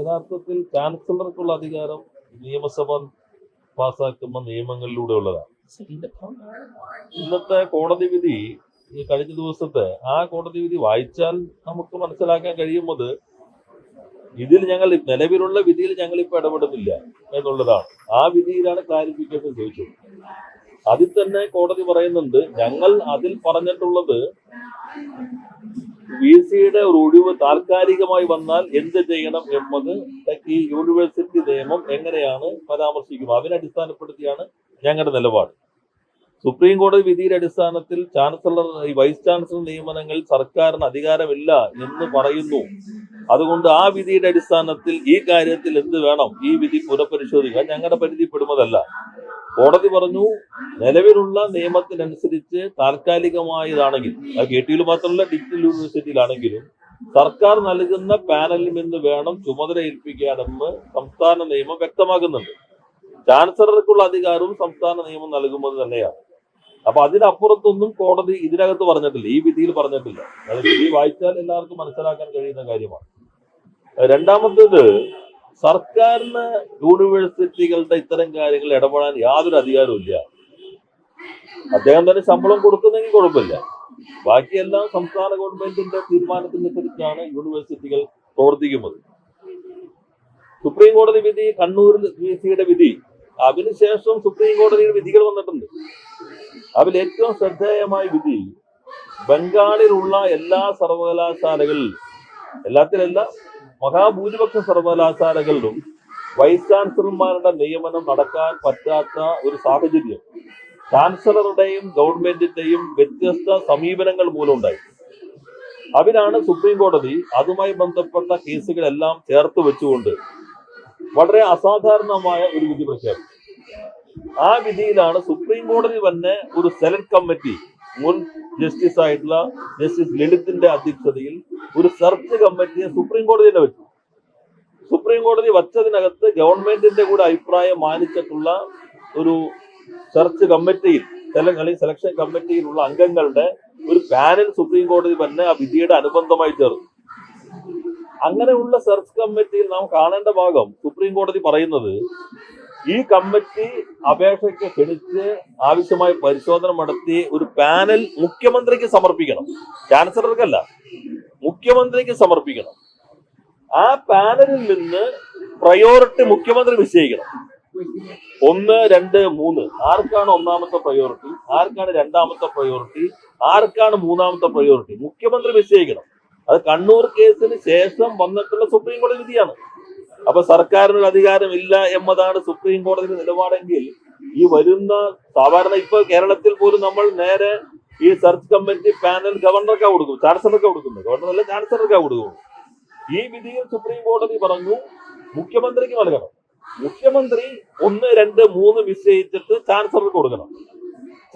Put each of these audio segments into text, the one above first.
യഥാർത്ഥത്തിൽ ചാൻസലർക്കുള്ള അധികാരം നിയമസഭ പാസാക്കുന്ന നിയമങ്ങളിലൂടെ ഉള്ളതാണ് ഇന്നത്തെ കോടതി വിധി ഈ കഴിഞ്ഞ ദിവസത്തെ ആ കോടതി വിധി വായിച്ചാൽ നമുക്ക് മനസ്സിലാക്കാൻ കഴിയുന്നത് ഇതിൽ ഞങ്ങൾ നിലവിലുള്ള വിധിയിൽ ഞങ്ങൾ ഇപ്പൊ ഇടപെടുന്നില്ല എന്നുള്ളതാണ്. ആ വിധിയിലാണ് ക്ലാരിഫിക്കേഷൻ ചോദിച്ചത്. അതിൽ തന്നെ കോടതി പറയുന്നുണ്ട് ഞങ്ങൾ അതിൽ പറഞ്ഞിട്ടുള്ളത് വി സിയുടെ ഒരു ഒഴിവ് താൽക്കാലികമായി വന്നാൽ എന്ത് ചെയ്യണം എന്നത് ഈ യൂണിവേഴ്സിറ്റി നിയമം എങ്ങനെയാണ് പരാമർശിക്കുന്നത്? അതിനെ അടിസ്ഥാനപ്പെടുത്തിയാണ് ഞങ്ങളുടെ നിലപാട്. സുപ്രീം കോടതി വിധിയുടെ അടിസ്ഥാനത്തിൽ ചാൻസലർ ഈ വൈസ് ചാൻസലർ നിയമനങ്ങൾ സർക്കാരിന് അധികാരമില്ല എന്ന് പറയുന്നു. അതുകൊണ്ട് ആ വിധിയുടെ അടിസ്ഥാനത്തിൽ ഈ കാര്യത്തിൽ എന്ത് വേണം? ഈ വിധി പുനഃപരിശോധിക്കാൻ ഞങ്ങളുടെ പരിധിപ്പെടുന്നതല്ല. കോടതി പറഞ്ഞു നിലവിലുള്ള നിയമത്തിനനുസരിച്ച് താൽക്കാലികമായതാണെങ്കിൽ അത് കെ ടി യു മാത്രമല്ല ഡിജിറ്റൽ യൂണിവേഴ്സിറ്റിയിലാണെങ്കിലും സർക്കാർ നൽകുന്ന പാനലിൽ നിന്ന് വേണം ചുമതല ഏൽപ്പിക്കാനെന്ന് സംസ്ഥാന നിയമം വ്യക്തമാക്കുന്നുണ്ട്. ചാൻസലർക്കുള്ള അധികാരവും സംസ്ഥാന നിയമം നൽകുമ്പോൾ തന്നെയാണ്. അപ്പൊ അതിനപ്പുറത്തൊന്നും കോടതി ഇതിനകത്ത് പറഞ്ഞിട്ടില്ല ഈ വിധിയിൽ പറഞ്ഞിട്ടില്ല. അത് വിധി വായിച്ചാൽ എല്ലാവർക്കും മനസ്സിലാക്കാൻ കഴിയുന്ന കാര്യമാണ്. രണ്ടാമത്തേത് സർക്കാരിന് യൂണിവേഴ്സിറ്റികളുടെ ഇത്തരം കാര്യങ്ങൾ ഇടപെടാൻ യാതൊരു അധികാരവും ഇല്ല. അദ്ദേഹം തന്നെ ശമ്പളം കൊടുക്കുന്നെങ്കിൽ കുഴപ്പമില്ല. ബാക്കിയെല്ലാം സംസ്ഥാന ഗവൺമെന്റിന്റെ തീരുമാനത്തിനനുസരിച്ചാണ് യൂണിവേഴ്സിറ്റികൾ പ്രവർത്തിക്കുന്നത്. സുപ്രീം കോടതി വിധി കണ്ണൂരിൽ വി സിയുടെ വിധി അതിനുശേഷം സുപ്രീം കോടതിയുടെ വിധികൾ വന്നിട്ടുണ്ട്. അതിൽ ഏറ്റവും ശ്രദ്ധേയമായ വിധി ബംഗാളിലുള്ള എല്ലാ സർവകലാശാലകളിൽ എല്ലാത്തിലല്ല മഹാഭൂരിപക്ഷം സർവകലാശാലകളിലും വൈസ് ചാൻസലർമാരുടെ നിയമനം നടക്കാൻ പറ്റാത്ത ഒരു സാഹചര്യം. ചാൻസലറുടെയും ഗവൺമെന്റിന്റെയും വ്യത്യസ്ത സമീപനങ്ങൾ മൂലമുണ്ടായി. അതിനാണ് സുപ്രീം കോടതി അതുമായി ബന്ധപ്പെട്ട കേസുകളെല്ലാം ചേർത്ത് വെച്ചുകൊണ്ട് വളരെ അസാധാരണമായ ഒരു വിധി പ്രഖ്യാപിച്ചു ആ വിധിയിലാണ് സുപ്രീം കോടതി തന്നെ ഒരു സെലക്ട് കമ്മിറ്റി മുൻ ജസ്റ്റിസ് ആയിട്ടുള്ള ജസ്റ്റിസ് ലളിതിന്റെ അധ്യക്ഷതയിൽ ഒരു സെർച്ച് കമ്മിറ്റിയെ സുപ്രീം കോടതി തന്നെ വെച്ചു. സുപ്രീം കോടതി വച്ചതിനകത്ത് ഗവൺമെന്റിന്റെ കൂടെ അഭിപ്രായം മാനിച്ചിട്ടുള്ള ഒരു സെർച്ച് കമ്മിറ്റിയിൽ അല്ലെങ്കിൽ സെലക്ഷൻ കമ്മിറ്റിയിലുള്ള അംഗങ്ങളുടെ ഒരു പാനൽ സുപ്രീം കോടതി തന്നെ ആ വിധിയുടെ അനുബന്ധമായി ചേർന്നു. അങ്ങനെയുള്ള സെർച്ച് കമ്മിറ്റിയിൽ നാം കാണേണ്ട ഭാഗം സുപ്രീം കോടതി പറയുന്നത് ഈ കമ്മിറ്റി അപേക്ഷയ്ക്ക് ക്ഷണിച്ച് ആവശ്യമായ പരിശോധന നടത്തി ഒരു പാനൽ മുഖ്യമന്ത്രിക്ക് സമർപ്പിക്കണം. ചാൻസലർക്കല്ല മുഖ്യമന്ത്രിക്ക് സമർപ്പിക്കണം. ആ പാനലിൽ നിന്ന് പ്രയോറിറ്റി മുഖ്യമന്ത്രി നിശ്ചയിക്കണം. ഒന്ന് രണ്ട് മൂന്ന്. ആർക്കാണ് ഒന്നാമത്തെ പ്രയോറിറ്റി ആർക്കാണ് രണ്ടാമത്തെ പ്രയോറിറ്റി ആർക്കാണ് മൂന്നാമത്തെ പ്രയോറിറ്റി മുഖ്യമന്ത്രി നിശ്ചയിക്കണം അത് കണ്ണൂർ കേസിന് ശേഷം വന്നിട്ടുള്ള സുപ്രീം കോടതി വിധിയാണ്. അപ്പൊ സർക്കാരിന് അധികാരമില്ല എന്നതാണ് സുപ്രീം കോടതിയുടെ നിലപാടെങ്കിൽ ഈ വരുന്ന സാധാരണ ഇപ്പൊ കേരളത്തിൽ പോലും നമ്മൾ നേരെ ഈ സെർച്ച് കമ്മിറ്റി പാനൽ ഗവർണർക്കാ കൊടുക്കും. ചാൻസലർക്കാ കൊടുക്കുന്നത്. അല്ല ചാൻസലർക്കാ കൊടുക്കും ഈ വിധിയിൽ സുപ്രീം കോടതി പറഞ്ഞു മുഖ്യമന്ത്രിക്ക് നൽകണം. മുഖ്യമന്ത്രി ഒന്ന് രണ്ട് മൂന്ന് നിശ്ചയിച്ചിട്ട് ചാൻസലർക്ക് കൊടുക്കണം.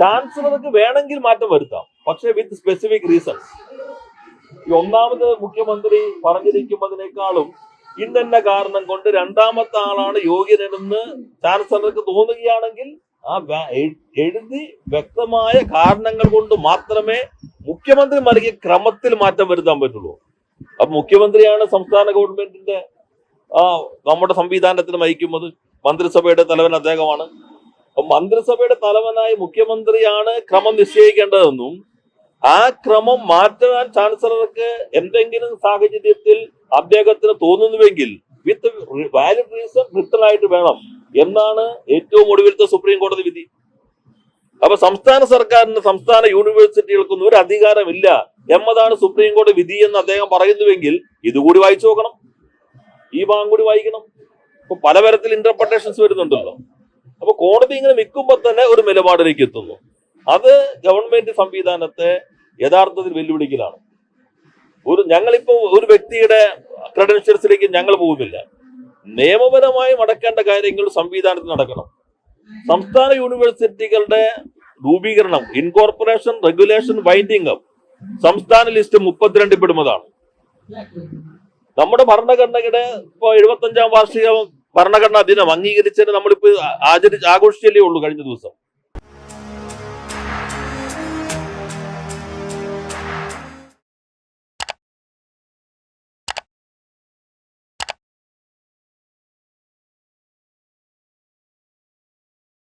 ചാൻസലർക്ക് വേണമെങ്കിൽ മാറ്റം വരുത്താം. പക്ഷെ വിത്ത് സ്പെസിഫിക് റീസൺസ് ഈ ഒന്നാമത് മുഖ്യമന്ത്രി പറഞ്ഞിരിക്കുന്നതിനേക്കാളും ഇന്നെന്ന കാരണം കൊണ്ട് രണ്ടാമത്തെ ആളാണ് യോഗ്യനെന്ന് ചാൻസലർക്ക് തോന്നുകയാണെങ്കിൽ ആ എഴുതി വ്യക്തമായ കാരണങ്ങൾ കൊണ്ട് മാത്രമേ മുഖ്യമന്ത്രി നൽകിയ ക്രമത്തിൽ മാറ്റം വരുത്താൻ പറ്റുള്ളൂ. അപ്പൊ മുഖ്യമന്ത്രിയാണ് സംസ്ഥാന ഗവൺമെന്റിന്റെ ആ നമ്മുടെ സംവിധാനത്തിന് നയിക്കുന്നത് മന്ത്രിസഭയുടെ തലവൻ അദ്ദേഹമാണ്. മന്ത്രിസഭയുടെ തലവനായി മുഖ്യമന്ത്രിയാണ് ക്രമം നിശ്ചയിക്കേണ്ടതെന്നും ആ ക്രമം മാറ്റാൻ ചാൻസലർക്ക് എന്തെങ്കിലും സാഹചര്യത്തിൽ അദ്ദേഹത്തിന് തോന്നുന്നുവെങ്കിൽ വിത്ത് വാലിഡ് റീസൺ റിട്ടൺ ആയിട്ട് വേണം എന്നാണ് ഏറ്റവും ഒടുവിലത്തെ സുപ്രീം കോടതി വിധി. അപ്പൊ സംസ്ഥാന സർക്കാരിന് സംസ്ഥാന യൂണിവേഴ്സിറ്റികൾക്കൊന്നും ഒരു അധികാരമില്ല എന്നതാണ് സുപ്രീം കോടതി വിധി എന്ന് അദ്ദേഹം പറയുന്നുവെങ്കിൽ ഇതുകൂടി വായിച്ചു നോക്കണം. ഈ ഭാഗം കൂടി വായിക്കണം. ഇപ്പൊ പലതരത്തിൽ ഇന്റർപ്രിട്ടേഷൻസ് വരുന്നുണ്ടല്ലോ. അപ്പൊ കോടതി ഇങ്ങനെ നിൽക്കുമ്പോൾ തന്നെ ഒരു നിലപാടിലേക്ക് എത്തുന്നു. അത് ഗവൺമെന്റ് സംവിധാനത്തെ യഥാർത്ഥത്തിൽ വെല്ലുവിളിക്കലാണ്. ഒരു ഞങ്ങളിപ്പോ ഒരു വ്യക്തിയുടെ ക്രെഡൻഷ്യൽസിലേക്ക് ഞങ്ങൾ പോകുന്നില്ല. നിയമപരമായി നടക്കേണ്ട കാര്യങ്ങൾ സംവിധാനത്തിൽ നടക്കണം. സംസ്ഥാന യൂണിവേഴ്സിറ്റികളുടെ രൂപീകരണം ഇൻകോർപ്പറേഷൻ റെഗുലേഷൻ ബൈൻഡിംഗ് അപ്പ് സംസ്ഥാന ലിസ്റ്റ് മുപ്പത്തിരണ്ടിൽ പെടുന്നതാണ്. നമ്മുടെ ഭരണഘടനയുടെ ഇപ്പൊ എഴുപത്തഞ്ചാം വാർഷിക ഭരണഘടനാ ദിനം അംഗീകരിച്ചതിന് നമ്മളിപ്പോ ആചരി ആഘോഷിച്ചല്ലേ ഉള്ളൂ കഴിഞ്ഞ ദിവസം.